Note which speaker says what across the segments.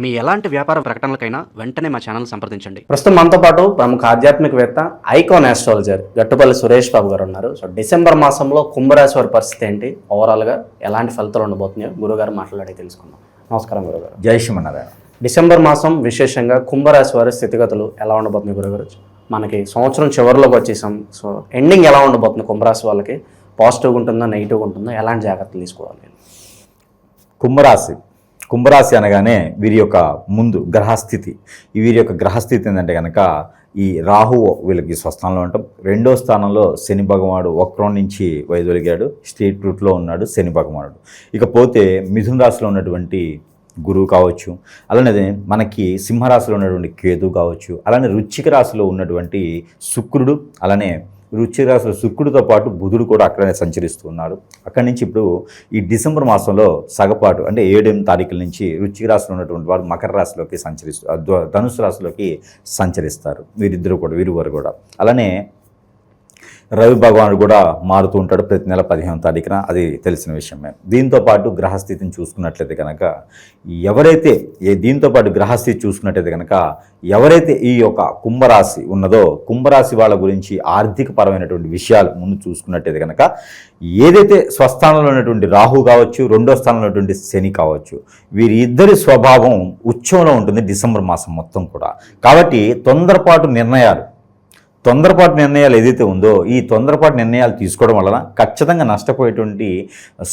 Speaker 1: మీ ఎలాంటి వ్యాపార ప్రకటనలకైనా వెంటనే మా ఛానల్ సంప్రదించండి.
Speaker 2: ప్రస్తుతం మనతో పాటు ప్రముఖ ఆధ్యాత్మికవేత్త ఐకాన్ ఆస్ట్రాలజర్ గట్టుపల్లి సురేష్ బాబు గారు ఉన్నారు. సో డిసెంబర్ మాసంలో కుంభరాశి వారి పరిస్థితి ఏంటి? ఓవరాల్గా ఎలాంటి ఫలితాలు ఉండబోతున్నాయో గురుగారు మాట్లాడి తెలుసుకుందాం. నమస్కారం గురుగారు.
Speaker 3: జై శ్రీమన్నారాయణ.
Speaker 2: డిసెంబర్ మాసం విశేషంగా కుంభరాశి వారి స్థితిగతులు ఎలా ఉండబోతున్నాయి గురుగారు? మనకి సంవత్సరం చివరిలోకి వచ్చేసాం. సో ఎండింగ్ ఎలా ఉండబోతుంది కుంభరాశి వాళ్ళకి? పాజిటివ్గా ఉంటుందా నెగిటివ్గా ఉంటుందా? ఎలాంటి జాగ్రత్తలు తీసుకోవాలి?
Speaker 3: కుంభరాశి. కుంభరాశి అనగానే వీరి యొక్క ముందు గ్రహస్థితి. వీరి యొక్క గ్రహస్థితి ఏంటంటే కనుక ఈ రాహు వీళ్ళకి స్వస్థానంలో ఉంటాం. రెండో స్థానంలో శని భగవానుడు వక్రం నుంచి వైదొలిగాడు. స్ట్రీట్ రూట్లో ఉన్నాడు శని భగవానుడు. ఇకపోతే మిథున రాశిలో ఉన్నటువంటి గురువు కావచ్చు అలానే మనకి సింహరాశిలో ఉన్నటువంటి కేతు కావచ్చు అలానే రుచిక రాశిలో ఉన్నటువంటి శుక్రుడు అలానే రుచిక రాశిలో శుక్రుడితో పాటు బుధుడు కూడా అక్కడనే సంచరిస్తూ ఉన్నాడు. అక్కడి నుంచి ఇప్పుడు ఈ డిసెంబర్ మాసంలో సగపాటు అంటే ఏడెనిమిది తారీఖుల నుంచి వృచ్చిక రాశిలో ఉన్నటువంటి వారు మకర రాశిలోకి సంచరిస్తూ ధనుసు రాశిలోకి సంచరిస్తారు. వీరిద్దరు కూడా వీరివారు కూడా. అలానే రవి భగవానుడు కూడా మారుతూ ఉంటాడు ప్రతి నెల పదిహేను తారీఖున. అది తెలిసిన విషయమే. దీంతో పాటు గ్రహస్థితిని చూసుకున్నట్లయితే కనుక ఎవరైతే ఏ దీంతో పాటు గ్రహస్థితి చూసుకున్నట్లయితే కనుక ఎవరైతే ఈ యొక్క కుంభరాశి ఉన్నదో కుంభరాశి వాళ్ళ గురించి ఆర్థిక పరమైనటువంటి విషయాలు ముందు చూసుకున్నట్టయితే కనుక ఏదైతే స్వస్థానంలో ఉన్నటువంటి రాహు కావచ్చు రెండో స్థానంలో ఉన్నటువంటి శని కావచ్చు వీరి ఇద్దరి స్వభావం ఉచ్చంలో ఉంటుంది డిసెంబర్ మాసం మొత్తం కూడా. కాబట్టి తొందరపాటు నిర్ణయాలు తొందరపాటు నిర్ణయాలు ఏదైతే ఉందో ఈ తొందరపాటు నిర్ణయాలు తీసుకోవడం వలన ఖచ్చితంగా నష్టపోయేటువంటి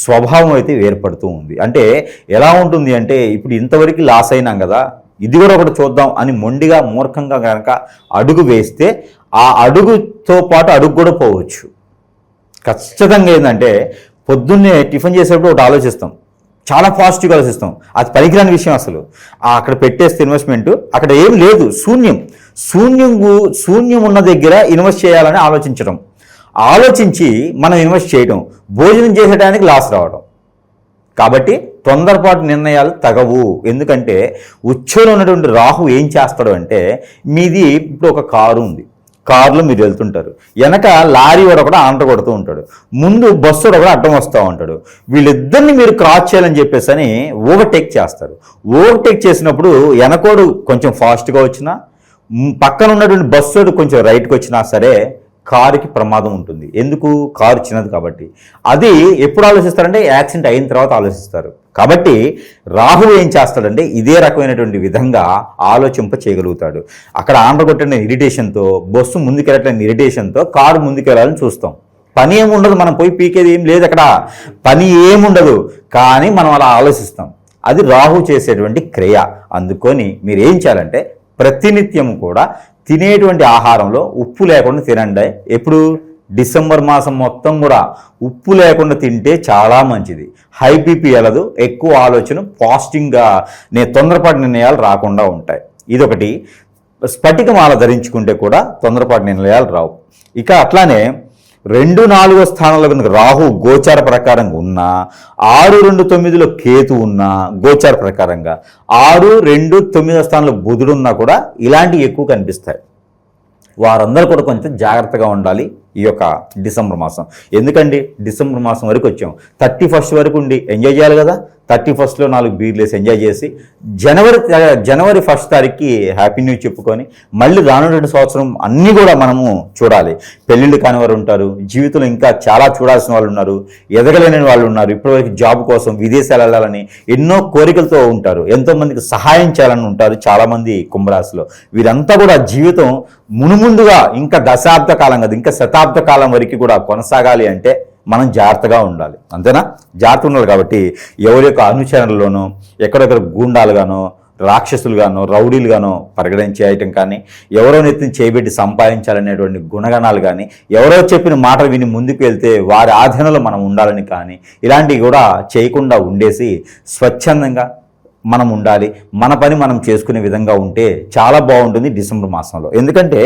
Speaker 3: స్వభావం అయితే ఏర్పడుతూ ఉంది. అంటే ఎలా ఉంటుంది అంటే ఇప్పుడు ఇంతవరకు లాస్ అయినాం కదా ఇది కూడా ఒకటి చూద్దాం అని మొండిగా మూర్ఖంగా కనుక అడుగు వేస్తే ఆ అడుగుతో పాటు అడుగు కూడా పోవచ్చు. ఖచ్చితంగా ఏంటంటే పొద్దున్నే టిఫిన్ చేసేటప్పుడు ఒకటి ఆలోచిస్తాం. చాలా పాజిటివ్గా ఆలోచిస్తాం. అది పనికిరాని విషయం అసలు. అక్కడ పెట్టేస్తే ఇన్వెస్ట్మెంట్ అక్కడ ఏం లేదు శూన్యం. శూన్యం శూన్యం ఉన్న దగ్గర ఇన్వెస్ట్ చేయాలని ఆలోచించడం. ఆలోచించి మనం ఇన్వెస్ట్ చేయడం. భోజనం చేసేటానికి లాస్ రావడం. కాబట్టి తొందరపాటు నిర్ణయాలు తగవు. ఎందుకంటే ఉచ్చలో ఉన్నటువంటి రాహు ఏం చేస్తాడు అంటే మీది ఇప్పుడు ఒక కారు ఉంది. కారులో మీరు వెళ్తుంటారు. వెనక లారీ వాడు కూడా ఆంట కొడుతూ ఉంటాడు. ముందు బస్సు కూడా అడ్డం వస్తూ ఉంటాడు. వీళ్ళిద్దరిని మీరు క్రాస్ చేయాలని చెప్పేసి అని ఓవర్టేక్ చేస్తారు. ఓవర్టేక్ చేసినప్పుడు వెనకోడు కొంచెం ఫాస్ట్గా వచ్చినా పక్కన ఉన్నటువంటి బస్సు కొంచెం రైట్కి వచ్చినా సరే కారుకి ప్రమాదం ఉంటుంది. ఎందుకు? కారు చిన్నది కాబట్టి. అది ఎప్పుడు ఆలోచిస్తారంటే యాక్సిడెంట్ అయిన తర్వాత ఆలోచిస్తారు. కాబట్టి రాహు ఏం చేస్తాడంటే ఇదే రకమైనటువంటి విధంగా ఆలోచింప చేయగలుగుతాడు. అక్కడ ఆండ్ర కొట్టిన ఇరిటేషన్తో బస్సు ముందుకెళ్ళట్లేని ఇరిటేషన్తో కారు ముందుకెళ్ళాలని చూస్తాం. పని ఏముండదు మనం పోయి పీకేది ఏం లేదు అక్కడ. పని ఏముండదు కానీ మనం అలా ఆలోచిస్తాం. అది రాహు చేసేటువంటి క్రియ. అందుకొని మీరు ఏం చేయాలంటే ప్రతినిత్యం కూడా తినేటువంటి ఆహారంలో ఉప్పు లేకుండా తినండి. ఎప్పుడు? డిసెంబర్ మాసం మొత్తం కూడా ఉప్పు లేకుండా తింటే చాలా మంచిది. హై బీపీ వెళ్ళదు. ఎక్కువ ఆలోచన పాజిటివ్గా నే తొందరపాటు నిర్ణయాలు రాకుండా ఉంటాయి. ఇదొకటి. స్ఫటికమాల ధరించుకుంటే కూడా తొందరపాటు నిర్ణయాలు రావు. ఇక అట్లానే రెండు నాలుగో స్థానంలో కనుక రాహు గోచార ప్రకారంగా ఉన్నా ఆరు రెండు తొమ్మిదిలో కేతు ఉన్నా గోచార ప్రకారంగా ఆరు రెండు తొమ్మిదో స్థానంలో బుధుడు ఉన్నా కూడా ఇలాంటివి ఎక్కువ కనిపిస్తాయి. వారందరూ కూడా కొంచెం జాగ్రత్తగా ఉండాలి ఈ యొక్క డిసెంబర్ మాసం. ఎందుకండి? డిసెంబర్ మాసం వరకు వచ్చాం. థర్టీ ఫస్ట్ వరకు ఉండి ఎంజాయ్ చేయాలి కదా? థర్టీ ఫస్ట్లో నాలుగు బీర్లు వేసి ఎంజాయ్ చేసి జనవరి జనవరి ఫస్ట్ తారీఖుకి హ్యాపీ న్యూ చెప్పుకొని మళ్ళీ రానున్న సంవత్సరం అన్నీ కూడా మనము చూడాలి. పెళ్ళిళ్ళు కాని వారు ఉంటారు జీవితంలో ఇంకా చాలా చూడాల్సిన వాళ్ళు ఉన్నారు ఎదగలేని వాళ్ళు ఉన్నారు ఇప్పటివరకు జాబ్ కోసం విదేశాలు వెళ్ళాలని ఎన్నో కోరికలతో ఉంటారు ఎంతోమందికి సహాయం చేయాలని ఉంటారు చాలామంది కుంభరాశిలో. వీరంతా కూడా జీవితం మునుముందుగా ఇంకా దశాబ్ద కాలం కాదు ఇంకా శతాబ్ద కాలం వరకు కూడా కొనసాగాలి అంటే మనం జాగ్రత్తగా ఉండాలి. అంతేనా? జాగ్రత్త ఉండాలి కాబట్టి ఎవరి యొక్క అనుచరణలోనూ ఎక్కడెక్కడ గూండాలుగానో రాక్షసులుగానో రౌడీలుగానో పరిగణన చేయటం కానీ ఎవరో నెత్తిని చేయబెట్టి సంపాదించాలనేటువంటి గుణగణాలు కానీ ఎవరో చెప్పిన మాట విని ముందుకు వెళ్తే వారి ఆధీనంలో మనం ఉండాలని కానీ ఇలాంటివి కూడా చేయకుండా ఉండేసి స్వచ్ఛందంగా మనం ఉండాలి. మన పని మనం చేసుకునే విధంగా ఉంటే చాలా బాగుంటుంది డిసెంబర్ మాసంలో. ఎందుకంటే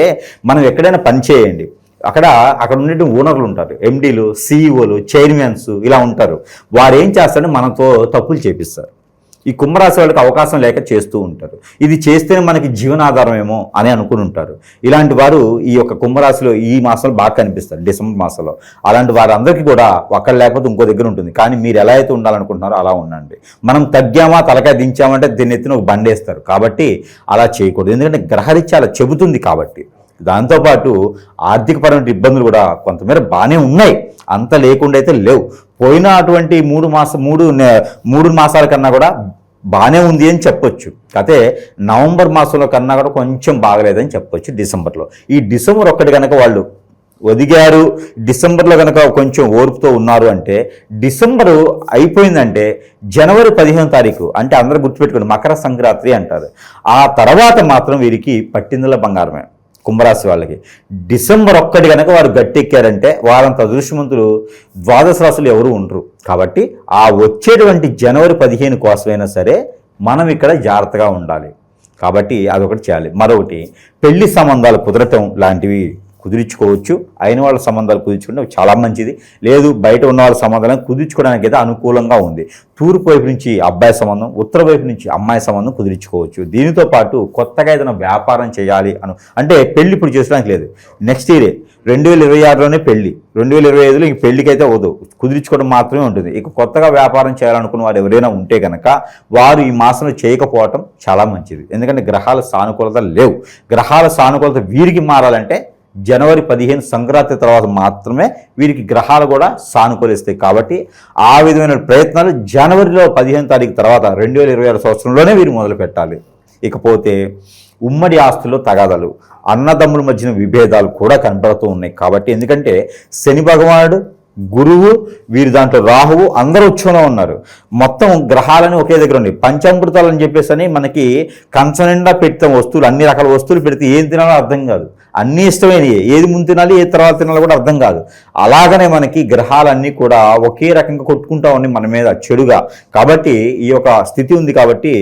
Speaker 3: మనం ఎక్కడైనా పని చేయండి. అక్కడ అక్కడ ఉండే ఓనర్లు ఉంటారు. ఎండీలు సీఈఓలు చైర్మన్స్ ఇలా ఉంటారు. వారు ఏం చేస్తారంటే మనతో తప్పులు చేపిస్తారు. ఈ కుంభరాశి వాళ్ళకి అవకాశం లేక చేస్తూ ఉంటారు. ఇది చేస్తేనే మనకి జీవనాధారం ఏమో అని అనుకుని ఉంటారు. ఇలాంటి వారు ఈ యొక్క కుంభరాశిలో ఈ మాసంలో బాగా కనిపిస్తారు. డిసెంబర్ మాసంలో. అలాంటి వారందరికీ కూడా ఒకరు లేకపోతే ఇంకో దగ్గర ఉంటుంది. కానీ మీరు ఎలా అయితే ఉండాలనుకుంటున్నారో అలా ఉండండి. మనం తగ్గామా తలకాయ దించామంటే దీన్ని ఎత్తిన ఒక బండేస్తారు. కాబట్టి అలా చేయకూడదు. ఎందుకంటే గ్రహరీత్యా అలా చెబుతుంది కాబట్టి. దాంతోపాటు ఆర్థికపరమైన ఇబ్బందులు కూడా కొంతమేర బాగానే ఉన్నాయి. అంత లేకుండా అయితే లేవు. పోయిన అటువంటి మూడు మాసం మూడు మూడు మాసాల కన్నా కూడా బాగానే ఉంది అని చెప్పొచ్చు. అయితే నవంబర్ మాసంలో కన్నా కూడా కొంచెం బాగలేదని చెప్పొచ్చు డిసెంబర్లో. ఈ డిసెంబర్ ఒక్కటి కనుక వాళ్ళు ఒదిగారు డిసెంబర్లో కనుక కొంచెం ఓర్పుతో ఉన్నారు అంటే డిసెంబరు అయిపోయిందంటే జనవరి పదిహేను తారీఖు అంటే అందరూ గుర్తుపెట్టుకోండి మకర సంక్రాంతి అంటారు. ఆ తర్వాత మాత్రం వీరికి పట్టిందల బంగారమే. కుంభరాశి వాళ్ళకి. డిసెంబర్ ఒక్కటి కనుక వారు గట్టెక్కారంటే వారంత అదృష్టవంతులు ద్వాదశ రాశులు ఎవరు ఉండరు. కాబట్టి ఆ వచ్చేటువంటి జనవరి పదిహేను కోసమైనా సరే మనం ఇక్కడ జాగ్రత్తగా ఉండాలి. కాబట్టి అదొకటి చేయాలి. మరొకటి పెళ్ళి సంబంధాలు కుదరటం లాంటివి కుదిరించుకోవచ్చు. అయిన వాళ్ళ సంబంధాలు కుదిర్చుకుంటే చాలా మంచిది. లేదు బయట ఉన్న వాళ్ళ సంబంధాలను కుదిర్చుకోవడానికి అయితే అనుకూలంగా ఉంది. తూర్పు వైపు నుంచి అబ్బాయి సంబంధం ఉత్తర వైపు నుంచి అమ్మాయి సంబంధం కుదిరించుకోవచ్చు. దీనితో పాటు కొత్తగా ఏదైనా వ్యాపారం చేయాలి అను అంటే పెళ్ళి ఇప్పుడు చేసడానికి లేదు. నెక్స్ట్ ఇయర్ రెండు వేల ఇరవై ఆరులోనే పెళ్ళి. రెండు వేల ఇరవై ఐదులో ఇంక పెళ్ళికి అయితే వద్దు కుదిరించుకోవడం మాత్రమే ఉంటుంది. ఇక కొత్తగా వ్యాపారం చేయాలనుకున్న వారు ఎవరైనా ఉంటే కనుక వారు ఈ మాసంలో చేయకపోవటం చాలా మంచిది. ఎందుకంటే గ్రహాల సానుకూలత లేవు. గ్రహాల సానుకూలత వీరికి మారాలంటే జనవరి పదిహేను సంక్రాంతి తర్వాత మాత్రమే వీరికి గ్రహాలు కూడా సానుకూలిస్తాయి. కాబట్టి ఆ విధమైన ప్రయత్నాలు జనవరిలో పదిహేను తారీఖు తర్వాత రెండు వేల ఇరవై ఆరు సంవత్సరంలోనే వీరు మొదలు పెట్టాలి. ఇకపోతే ఉమ్మడి ఆస్తుల్లో తగాదాలు అన్నదమ్ముల మధ్యన విభేదాలు కూడా కనపడుతూ ఉన్నాయి. కాబట్టి ఎందుకంటే శని భగవానుడు గురువు వీరి దాంట్లో రాహువు అందరూ ఉచ్చంలో ఉన్నారు. మొత్తం గ్రహాలని ఒకే దగ్గర ఉన్నాయి. పంచామృతాలు అని చెప్పేసి అని మనకి కంచనిండా పెడతాం వస్తువులు అన్ని రకాల వస్తువులు పెడితే ఏం తినాలో అర్థం కాదు. అన్నీ ఇష్టమైనవి. ఏది ముందు తినాలి ఏది తర్వాత తినాలో కూడా అర్థం కాదు. అలాగనే మనకి గ్రహాలన్నీ కూడా ఒకే రకంగా కొట్టుకుంటా ఉన్నాయి మన మీద చెడుగా. కాబట్టి ఈ యొక్క స్థితి ఉంది కాబట్టి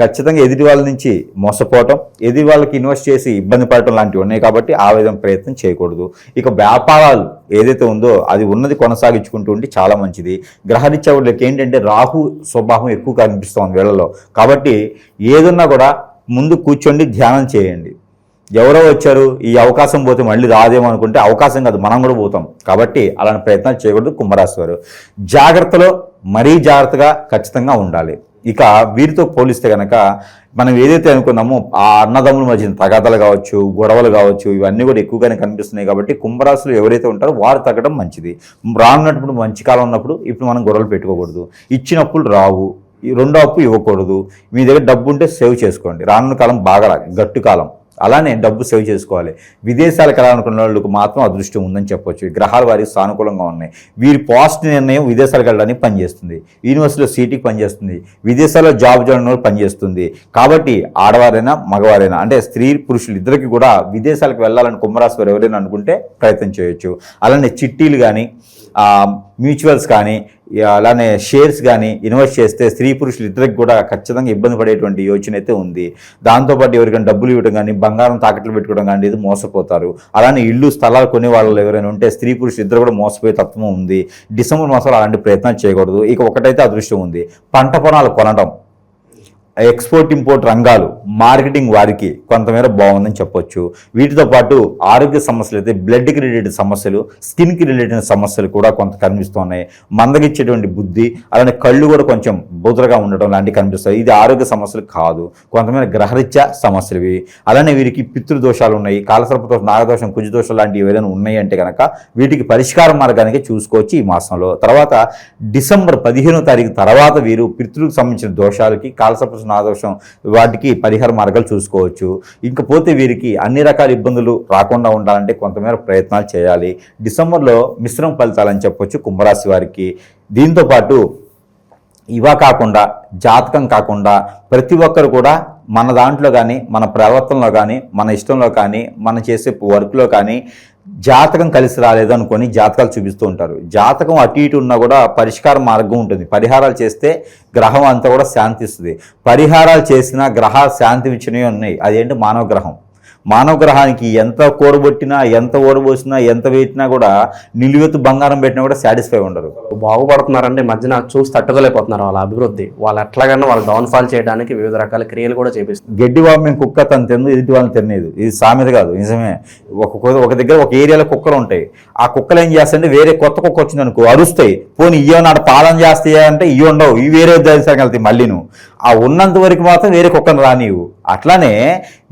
Speaker 3: ఖచ్చితంగా ఎదుటి వాళ్ళ నుంచి మోసపోవటం ఎదుటి వాళ్ళకి ఇన్వెస్ట్ చేసి ఇబ్బంది పడటం లాంటివి ఉన్నాయి కాబట్టి ఆ విధంగా ప్రయత్నం చేయకూడదు. ఇక వ్యాపారాలు ఏదైతే ఉందో అది ఉన్నది కొనసాగించుకుంటూ ఉంటే చాలా మంచిది. గ్రహరీత్యా వాళ్ళకి ఏంటంటే రాహు స్వభావం ఎక్కువ కనిపిస్తుంది వీళ్ళలో కాబట్టి ఏదున్నా కూడా ముందు కూర్చోండి ధ్యానం చేయండి. ఎవరో వచ్చారు ఈ అవకాశం పోతే మళ్ళీ రాదేమో అనుకుంటే అవకాశం కాదు మనం కూడా పోతాం. కాబట్టి అలాంటి ప్రయత్నాలు చేయకూడదు కుంభరాశి వారు. జాగ్రత్తలో మరీ జాగ్రత్తగా ఖచ్చితంగా ఉండాలి. ఇక వీరితో పోలిస్తే కనుక మనం ఏదైతే అనుకున్నామో ఆ అన్నదమ్ముల మధ్య తగాదాలు కావచ్చు గొడవలు కావచ్చు ఇవన్నీ కూడా ఎక్కువగానే కనిపిస్తున్నాయి కాబట్టి కుంభరాశులు ఎవరైతే ఉంటారో వారు తగ్గడం మంచిది. రానున్నప్పుడు మంచి కాలం ఉన్నప్పుడు ఇప్పుడు మనం గొడవలు పెట్టుకోకూడదు. ఇచ్చినప్పుడు రావు. ఈ రెండో అప్పు ఇవ్వకూడదు. మీ దగ్గర డబ్బు ఉంటే సేవ్ చేసుకోండి. రానున్న కాలం బాగా గట్టు కాలం. అలానే డబ్బు సేవ్ చేసుకోవాలి. విదేశాలకు వెళ్ళాలనుకున్న వాళ్ళకు మాత్రం అదృష్టం ఉందని చెప్పొచ్చు. గ్రహాల గ్రహాలు వారికి సానుకూలంగా ఉన్నాయి. వీరి పాజిటివ్ నిర్ణయం విదేశాలకు వెళ్ళడానికి పనిచేస్తుంది. యూనివర్సిటీలో సీటీకి పనిచేస్తుంది. విదేశాల్లో జాబ్ చేయడం వాళ్ళు పనిచేస్తుంది. కాబట్టి ఆడవారైనా మగవారైనా అంటే స్త్రీ పురుషులు ఇద్దరికి కూడా విదేశాలకు వెళ్ళాలని కుంభరాశి వారు ఎవరైనా అనుకుంటే ప్రయత్నం చేయొచ్చు. అలానే చిట్టీలు కానీ మ్యూచువల్స్ కానీ అలానే షేర్స్ కానీ ఇన్వెస్ట్ చేస్తే స్త్రీ పురుషులు ఇద్దరికి కూడా ఖచ్చితంగా ఇబ్బంది పడేటువంటి యోచన అయితే ఉంది. దాంతోపాటు ఎవరికైనా డబ్బులు ఇవ్వడం కానీ బంగారం తాకట్లు పెట్టుకోవడం కానీ ఇది మోసపోతారు. అలానే ఇల్లు స్థలాలు కొనే వాళ్ళు ఎవరైనా ఉంటే స్త్రీ పురుషులు ఇద్దరు కూడా మోసపోయే తత్వం ఉంది. డిసెంబర్ మాసంలో అలాంటి ప్రయత్నాలు చేయకూడదు. ఇక ఒకటైతే అదృష్టం ఉంది. పంట పొలాలు కొనడం. ఎక్స్పోర్ట్ ఇంపోర్ట్ రంగాలు మార్కెటింగ్ వారికి కొంతమేర బాగుందని చెప్పొచ్చు. వీటితో పాటు ఆరోగ్య సమస్యలు అయితే బ్లడ్కి రిలేటెడ్ సమస్యలు స్కిన్కి రిలేటెడ్ సమస్యలు కూడా కొంత కనిపిస్తున్నాయి. మందగిచ్చేటువంటి బుద్ధి అలానే కళ్ళు కూడా కొంచెం బుదరగా ఉండటం లాంటివి కనిపిస్తాయి. ఇది ఆరోగ్య సమస్యలు కాదు. కొంతమేర గ్రహరీత్యా సమస్యలు ఇవి అలానే వీరికి పితృదోషాలు ఉన్నాయి. కాలసర్పదోషం నాగదోషం కుజదోషం లాంటివి ఏదైనా ఉన్నాయంటే కనుక వీటికి పరిష్కార మార్గానికి చూసుకోవచ్చు ఈ మాసంలో. తర్వాత డిసెంబర్ పదిహేనో తారీఖు తర్వాత వీరు పితృకి సంబంధించిన దోషాలకి కాలసర్ప నాదోషం వాటికి పరిహార మార్గాలు చూసుకోవచ్చు. ఇంకపోతే వీరికి అన్ని రకాల ఇబ్బందులు రాకుండా ఉండాలంటే కొంతమేర ప్రయత్నాలు చేయాలి. డిసెంబర్లో మిశ్రమ ఫలితాలని చెప్పొచ్చు కుంభరాశి వారికి. దీంతో పాటు ఇవా కాకుండా జాతకం కాకుండా ప్రతి ఒక్కరు కూడా మన దాంట్లో కానీ మన ప్రవర్తనలో కానీ మన ఇష్టంలో కానీ మనం చేసే వర్క్లో కానీ జాతకం కలిసి రాలేదు అనుకొని జాతకాలు చూపిస్తూ ఉంటారు. జాతకం అటు ఇటు ఉన్నా కూడా పరిష్కార మార్గం ఉంటుంది. పరిహారాలు చేస్తే గ్రహం అంతా కూడా శాంతిస్తుంది. పరిహారాలు చేసిన గ్రహాలు శాంతి ఇచ్చినవి ఉన్నాయి. అదేంటి? మానవ గ్రహం. మానవ గ్రహానికి ఎంత కూడబొట్టినా ఎంత ఓడబోసినా ఎంత వేసినా కూడా నిలువెత్తు బంగారం పెట్టినా కూడా సాటిస్ఫై ఉండరు.
Speaker 2: బాగుపడుతున్నారంటే ఈ మధ్యన చూసి తట్టుకోలేకపోతున్నారు వాళ్ళ అభివృద్ధి. వాళ్ళు ఎట్లాగైనా వాళ్ళు డౌన్ఫాల్ చేయడానికి వివిధ రకాల క్రియలు కూడా చేపిస్తారు
Speaker 3: గడ్డి వాపు మేము కుక్క తను తిందు ఎదుటి వాళ్ళని తినేది ఇది సామెత కాదు నిజమే. ఒక ఒక దగ్గర ఒక ఏరియాలో కుక్కలు ఉంటాయి. ఆ కుక్కలు ఏం చేస్తాయంటే వేరే కొత్త కుక్క వచ్చింది అనుకో అరుస్తాయి. పోనీ ఇయ్యో నాడు పాలన చేస్తాయా అంటే ఇవి ఉండవు. ఇవి వేరే దేశానికి వెళ్తాయి మళ్ళీ నువ్వు ఆ ఉన్నంత వరకు మాత్రం వేరే కుక్కను రానివు అట్లానే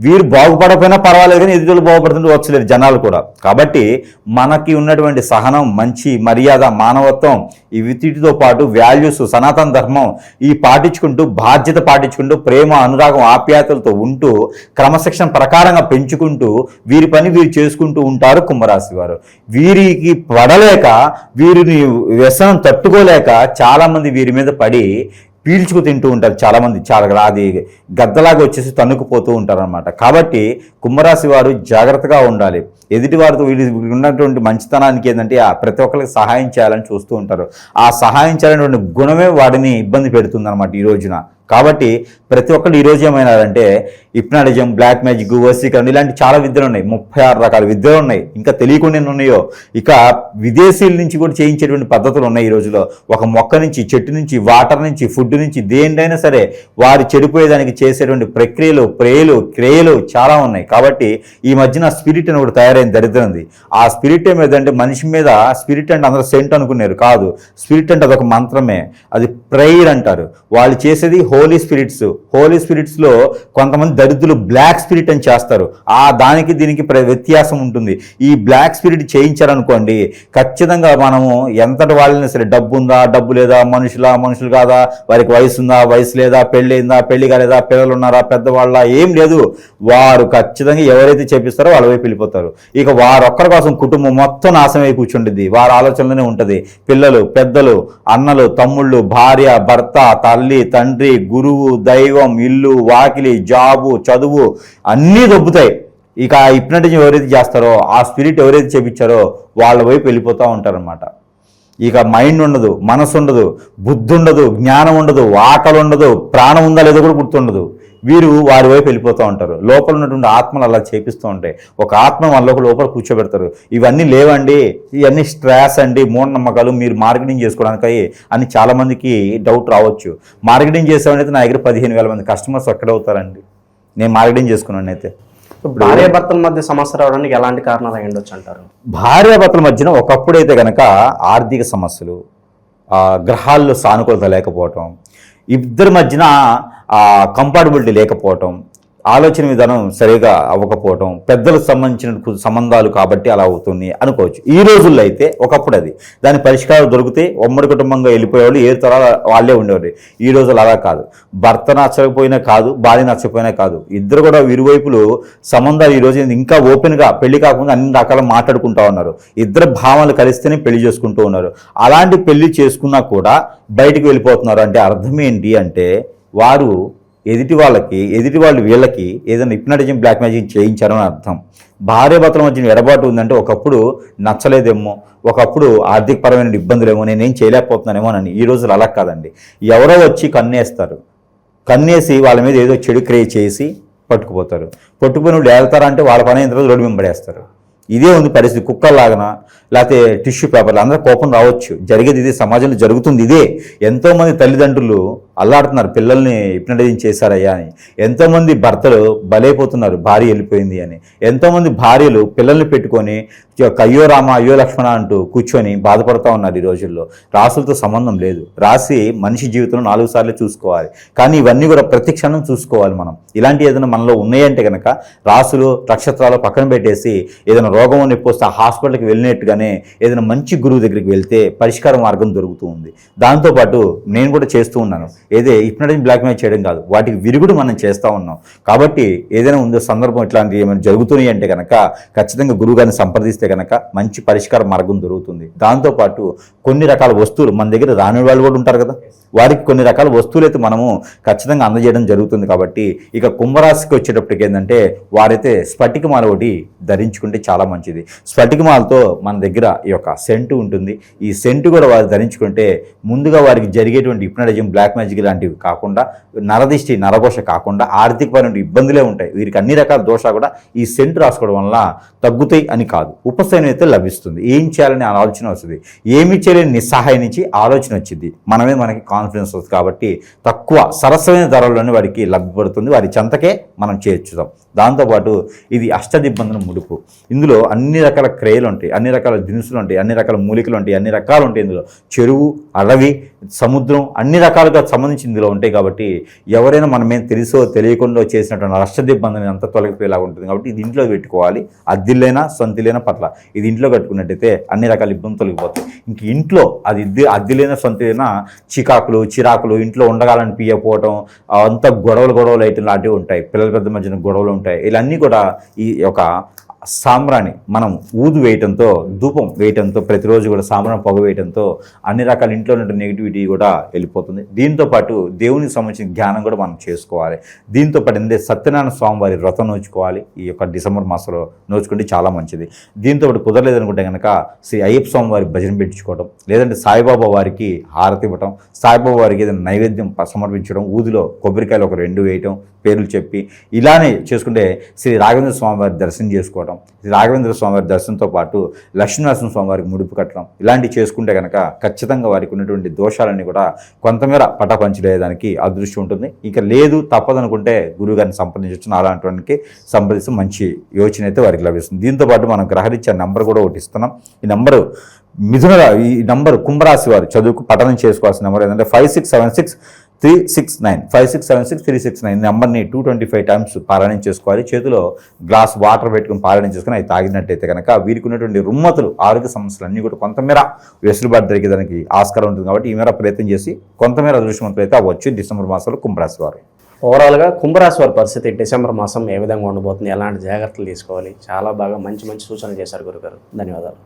Speaker 3: వీరు బాగుపడకపోయినా పర్వాలేదు కానీ ఎదుటి బాగుపడుతుంటే వచ్చలేదు జనాలు కూడా. కాబట్టి మనకి ఉన్నటువంటి సహనం మంచి మర్యాద మానవత్వం ఈ వీటితో పాటు వాల్యూస్ సనాతన ధర్మం ఈ పాటించుకుంటూ బాధ్యత పాటించుకుంటూ ప్రేమ అనురాగం ఆప్యాయతలతో ఉంటూ క్రమశిక్షణ ప్రకారంగా పెంచుకుంటూ వీరి పని వీరు చేసుకుంటూ ఉంటారు కుంభరాశి వారు. వీరికి పడలేక వీరిని వ్యసనం తట్టుకోలేక చాలామంది వీరి మీద పడి పీల్చుకు తింటూ ఉంటారు చాలామంది. చాలా అది గద్దలాగా వచ్చేసి తన్నుకుపోతూ ఉంటారు అనమాట కాబట్టి కుంభరాశి వారు జాగ్రత్తగా ఉండాలి. ఎదుటి వారితో వీళ్ళు ఉన్నటువంటి మంచితనానికి ఏంటంటే ఆ ప్రతి ఒక్కరికి సహాయం చేయాలని చూస్తూ ఉంటారు. ఆ సహాయం చేయాలనేటువంటి గుణమే వాడిని ఇబ్బంది పెడుతుందనమాట ఈ రోజున. కాబట్టి ప్రతి ఒక్కళ్ళు ఈ రోజు ఏమైనారంటే ఇప్నాటిజం బ్లాక్ మ్యాజిక్ వసీకరణ ఇలాంటి చాలా విద్యలు ఉన్నాయి. ముప్పై ఆరు రకాల విద్యలు ఉన్నాయి. ఇంకా తెలియకుండా ఉన్నాయో. ఇక విదేశీయుల నుంచి కూడా చేయించేటువంటి పద్ధతులు ఉన్నాయి ఈ రోజులో. ఒక మొక్క నుంచి చెట్టు నుంచి వాటర్ నుంచి ఫుడ్ నుంచి దేనికైనా సరే వారు చెడిపోయేదానికి చేసేటువంటి ప్రక్రియలు ప్రేయలు క్రియలు చాలా ఉన్నాయి. కాబట్టి ఈ మధ్యన స్పిరిట్ అని ఒకటి తయారైన దరిద్రంది ఆ స్పిరిట్ ఏమేదంటే మనిషి మీద స్పిరిట్ అంటే అందరూ సెంట్ అనుకున్నారు కాదు. స్పిరిట్ అంటే అదొక మంత్రమే. అది ప్రేయర్ అంటారు. వాళ్ళు చేసేది హోలీ స్పిరిట్స్ హోలీ స్పిరిట్స్లో కొంతమంది దరిద్రులు బ్లాక్ స్పిరిట్ అని చేస్తారు. ఆ దానికి దీనికి ప్ర- వ్యత్యాసం ఉంటుంది. ఈ బ్లాక్ స్పిరిట్ చేయించారనుకోండి ఖచ్చితంగా మనము ఎంతటి వాళ్ళని సరే డబ్బు ఉందా డబ్బు లేదా మనుషులా మనుషులు కాదా వారికి వయసు ఉందా వయసు లేదా పెళ్ళి పెళ్ళి కాలేదా పిల్లలు ఉన్నారా పెద్దవాళ్ళ ఏం లేదు. వారు ఖచ్చితంగా ఎవరైతే చేపిస్తారో వాళ్ళ వైపు వెళ్ళిపోతారు. ఇక వారొక్కరి కోసం కుటుంబం మొత్తం నాశనం అయి కూర్చుంటుంది. వారి ఆలోచనలోనే ఉంటుంది. పిల్లలు పెద్దలు అన్నలు తమ్ముళ్ళు భార్య భర్త తల్లి తండ్రి గురువు దైవం ఇల్లు వాకిలి జాబు చదువు అన్నీ దొబ్బుతాయి. ఇక ఆ హిప్నటిజం ఎవరైతే చేస్తారో ఆ స్పిరిట్ ఎవరైతే చేపించారో వాళ్ళ వైపు వెళ్ళిపోతూ ఉంటారనమాట ఇక మైండ్ ఉండదు మనసు ఉండదు బుద్ధి ఉండదు జ్ఞానం ఉండదు ఆకలి ఉండదు ప్రాణం ఉందా లేదో కూడా గుర్తుండదు. వీరు వారి వైపు వెళ్ళిపోతూ ఉంటారు. లోపల ఉన్నటువంటి ఆత్మలు అలా చేపిస్తూ ఉంటాయి. ఒక ఆత్మ మనలోకి లోపల కూర్చోబెడతారు. ఇవన్నీ లేవండి ఇవన్నీ స్ట్రెస్ అండి మూఢనమ్మకాలు మీరు మార్కెటింగ్ చేసుకోవడానికి అని చాలామందికి డౌట్ రావచ్చు. మార్కెటింగ్ చేసేవాడైతే నా దగ్గర పదిహేను వేల మంది కస్టమర్స్ ఎక్కడవుతారండి నేను మార్కెటింగ్ చేసుకున్నాను అయితే
Speaker 2: భార్య భర్తల మధ్య సమస్య రావడానికి ఎలాంటి కారణాలు అయి ఉండొచ్చు అంటారు?
Speaker 3: భార్యాభర్తల మధ్యన ఒకప్పుడైతే గనక ఆర్థిక సమస్యలు గ్రహాల్లో సానుకూలత లేకపోవటం ఇద్దరి మధ్యన కంపాటబిలిటీ లేకపోవటం ఆలోచన విధానం సరిగా అవ్వకపోవటం పెద్దలకు సంబంధించిన సంబంధాలు కాబట్టి అలా అవుతుంది అనుకోవచ్చు. ఈ రోజుల్లో అయితే ఒకప్పుడు అది. దాని పరిష్కారం దొరికితే ఉమ్మడి కుటుంబంగా వెళ్ళిపోయేవాళ్ళు ఏ తరాల వాళ్ళే ఉండేవారు ఈ రోజులు అలా కాదు. భర్త నచ్చకపోయినా కాదు భార్య నచ్చకపోయినా కాదు. ఇద్దరు కూడా ఇరువైపులు సంబంధాలు ఈ రోజు ఇంకా ఓపెన్గా పెళ్ళి కాకుండా అన్ని రకాల మాట్లాడుకుంటా ఉన్నారు. ఇద్దరు భావాలు కలిస్తేనే పెళ్ళి చేసుకుంటూ ఉన్నారు. అలాంటి పెళ్ళి చేసుకున్నా కూడా బయటికి వెళ్ళిపోతున్నారు. అంటే అర్థం ఏంటి అంటే వారు ఎదుటి వాళ్ళకి ఎదుటి వాళ్ళు వీళ్ళకి ఏదైనా హిప్నటిజం బ్లాక్ మ్యాజిక్ చేయించారని అర్థం. భార్య భర్తల మధ్య ఎడబాటు ఉందంటే ఒకప్పుడు నచ్చలేదేమో ఒకప్పుడు ఆర్థికపరమైన ఇబ్బందులేమో నేనేం చేయలేకపోతున్నానేమో అని. ఈ రోజులు అలా కాదండి. ఎవరో వచ్చి కన్నేస్తారు. కన్నేసి వాళ్ళ మీద ఏదో చెడు క్రియేట్ చేసి పట్టుకుపోతారు. పట్టుకుని వాళ్ళు వెళ్తారా వాళ్ళ పని అయిన తర్వాత రోడ్డు మీద ఇదే ఉంది పరిస్థితి. కుక్కల్లాగన లేకపోతే టిష్యూ పేపర్లు అందరూ కోపం రావచ్చు. జరిగేది ఇదే సమాజంలో జరుగుతుంది ఇదే. ఎంతోమంది తల్లిదండ్రులు అల్లాడుతున్నారు పిల్లల్ని హిప్నటైజింగ్ చేశారయ్యా అని. ఎంతోమంది భర్తలు బలైపోతున్నారు భార్య వెళ్ళిపోయింది అని. ఎంతోమంది భార్యలు పిల్లల్ని పెట్టుకొని అయ్యో రామ అయ్యో లక్ష్మణ అంటూ కూర్చొని బాధపడుతూ ఉన్నారు ఈ రోజుల్లో. రాసులతో సంబంధం లేదు. రాసి మనిషి జీవితంలో నాలుగు సార్లు చూసుకోవాలి. కానీ ఇవన్నీ కూడా ప్రతి క్షణం చూసుకోవాలి మనం. ఇలాంటి ఏదైనా మనలో ఉన్నాయంటే కనుక రాసులు నక్షత్రాలు పక్కన పెట్టేసి ఏదైనా రోగం నొప్పి వస్తే హాస్పిటల్కి వెళ్ళినట్టుగానే ఏదైనా మంచి గురువు దగ్గరికి వెళ్తే పరిష్కార మార్గం దొరుకుతూ ఉంది. దాంతోపాటు నేను కూడా చేస్తూ ఉన్నాను. ఏదే హిప్నటైజ్ బ్లాక్ మెయిల్ చేయడం కాదు. వాటికి విరుగుడు మనం చేస్తూ ఉన్నాం. కాబట్టి ఏదైనా ఉందో సందర్భం ఇట్లాంటివి ఏమైనా జరుగుతున్నాయి అంటే కనుక ఖచ్చితంగా గురువుగారిని సంప్రదిస్తే కనుక మంచి పరిష్కార మార్గం దొరుకుతుంది. దాంతోపాటు కొన్ని రకాల వస్తువులు మన దగ్గర రాని వాళ్ళు కూడా ఉంటారు కదా. వారికి కొన్ని రకాల వస్తువులు అయితే మనము ఖచ్చితంగా అందజేయడం జరుగుతుంది కాబట్టి ఇక కుంభరాశికి వచ్చేటప్పటికి ఏంటంటే వారైతే స్ఫటికమాల ఒకటి ధరించుకుంటే చాలా మంచిది. స్ఫటికమాలతో మన దగ్గర ఈ యొక్క సెంటు ఉంటుంది. ఈ సెంటు కూడా వారు ధరించుకుంటే ముందుగా వారికి జరిగేటువంటి హిప్నటిజం బ్లాక్ మ్యాజిక్ లాంటివి కాకుండా నరదిష్టి నరఘోష కాకుండా ఆర్థికపరమైన ఇబ్బందులే ఉంటాయి. వీరికి అన్ని రకాల దోషాలు కూడా ఈ సెంటు రాసుకోవడం వల్ల తగ్గుతాయి అని కాదు. ఉపశమనం అయితే లభిస్తుంది. ఏం చేయాలని ఆలోచన వస్తుంది. ఏమి చేయలేని నిస్సహాయం నుంచి ఆలోచన వచ్చింది. మనమే మనకి కాన్ఫిడెన్స్ వస్తుంది కాబట్టి తక్కువ సరసమైన ధరల్లోనే వారికి లభ్యపడుతుంది వారి చెంతకే మనం చేర్చుదాం. దాంతోపాటు ఇది అష్టదిబ్బందుల ముడుపు. ఇందులో అన్ని రకాల క్రేయలు ఉంటాయి అన్ని రకాల దినుసులు ఉంటాయి అన్ని రకాల మూలికలు ఉంటాయి అన్ని రకాలు ఉంటాయి ఇందులో. చెరువు అడవి సముద్రం అన్ని రకాలుగా సంబంధించి ఇందులో ఉంటాయి కాబట్టి ఎవరైనా మనమేం తెలుసో తెలియకుండా చేసినటువంటి అష్టదిబ్బందిని అంతా తొలగిపోయేలాగా ఉంటుంది కాబట్టి ఇది ఇంట్లో పెట్టుకోవాలి. అద్దిల్లైనా సొంతిలైనా పట్ల. ఇది ఇంట్లో కట్టుకున్నట్టయితే అన్ని రకాల ఇబ్బందులు తొలగిపోతాయి. ఇంక ఇంట్లో అది ఇద్ది అద్దిలైనా సొంతైనా చికాకులు చిరాకులు ఇంట్లో ఉండగాలని పియకపోవటం అంత గొడవలు గొడవలు అయితే లాంటివి ఉంటాయి. పిల్లల పెద్ద మధ్యన గొడవలు ఉంటాయి. ఇవన్నీ కూడా ఈ యొక్క సాంబ్రాణి మనం ఊదు వేయటంతో ధూపం వేయటంతో ప్రతిరోజు కూడా సాంబ్రాణి పొగ వేయటంతో అన్ని రకాల ఇంట్లో ఉన్న నెగిటివిటీ కూడా వెళ్ళిపోతుంది. దీంతో పాటు దేవునికి సంబంధించిన జ్ఞానం కూడా మనం చేసుకోవాలి. దీంతో పాటు ఏంటంటే సత్యనారాయణ స్వామి వారి వ్రతం నోచుకోవాలి. ఈ యొక్క డిసెంబర్ మాసంలో నోచుకుంటే చాలా మంచిది. దీంతో పాటు కుదరలేదు అనుకుంటే కనుక శ్రీ అయ్యప్ప స్వామి వారి భజన పెట్టించుకోవడం లేదంటే సాయిబాబా వారికి హారతి ఇవ్వటం సాయిబాబా వారికి ఏదైనా నైవేద్యం సమర్పించడం ఊదిలో కొబ్బరికాయలు ఒక రెండు వేయటం పేర్లు చెప్పి ఇలానే చేసుకుంటే శ్రీ రాఘవేంద్ర స్వామి వారి దర్శనం చేసుకోవడం కట్టడం రాఘవేంద్ర స్వామి వారి దర్శనంతో పాటు లక్ష్మీనరసింహ స్వామి వారికి ముడుపు కట్టడం. ఇలాంటివి చేసుకుంటే కనుక ఖచ్చితంగా వారికి ఉన్నటువంటి దోషాలన్నీ కూడా కొంతమేర పటపంచలేదానికి అదృష్టం ఉంటుంది. ఇక లేదు తప్పదనుకుంటే గురువుగారిని సంప్రదించవచ్చు అలాంటి సంప్రదిస్తే మంచి యోచన అయితే వారికి లభిస్తుంది. దీంతో పాటు మనం గ్రహరీత్యా నెంబర్ కూడా ఒకటి ఇస్తున్నాం. ఈ నెంబరు మిథున ఈ నంబర్ కుంభరాశి వారు చదువుకు పఠనం చేసుకోవాల్సిన నెంబర్ ఏంటంటే five six seven six three six nine five six seven six three six nine నెంబర్ని టూ ట్వంటీ ఫైవ్ టైమ్స్ పారాయణం చేసుకోవాలి. చేతిలో గ్లాస్ వాటర్ పెట్టుకుని పారాయణం చేసుకుని అవి తాగినట్టయితే కనుక వీరికి ఉన్నటువంటి రుమ్మతులు ఆరోగ్య సమస్యలు అన్నీ కూడా కొంతమేర వెసులుబాటు దొరికేదానికి ఆస్కారం ఉంటుంది కాబట్టి ఈ మేర ప్రయత్నం చేసి కొంతమేర అదృష్టవంతులు అయితే అవ్వచ్చు. డిసెంబర్ మాసంలో కుంభరాశి వారు.
Speaker 2: ఓవరాల్గా కుంభరాశి వారి పరిస్థితి డిసెంబర్ మాసం ఏ విధంగా ఉండబోతుంది? ఎలాంటి జాగ్రత్తలు తీసుకోవాలి? చాలా బాగా మంచి మంచి సూచనలు చేశారు గురుగారు. ధన్యవాదాలు.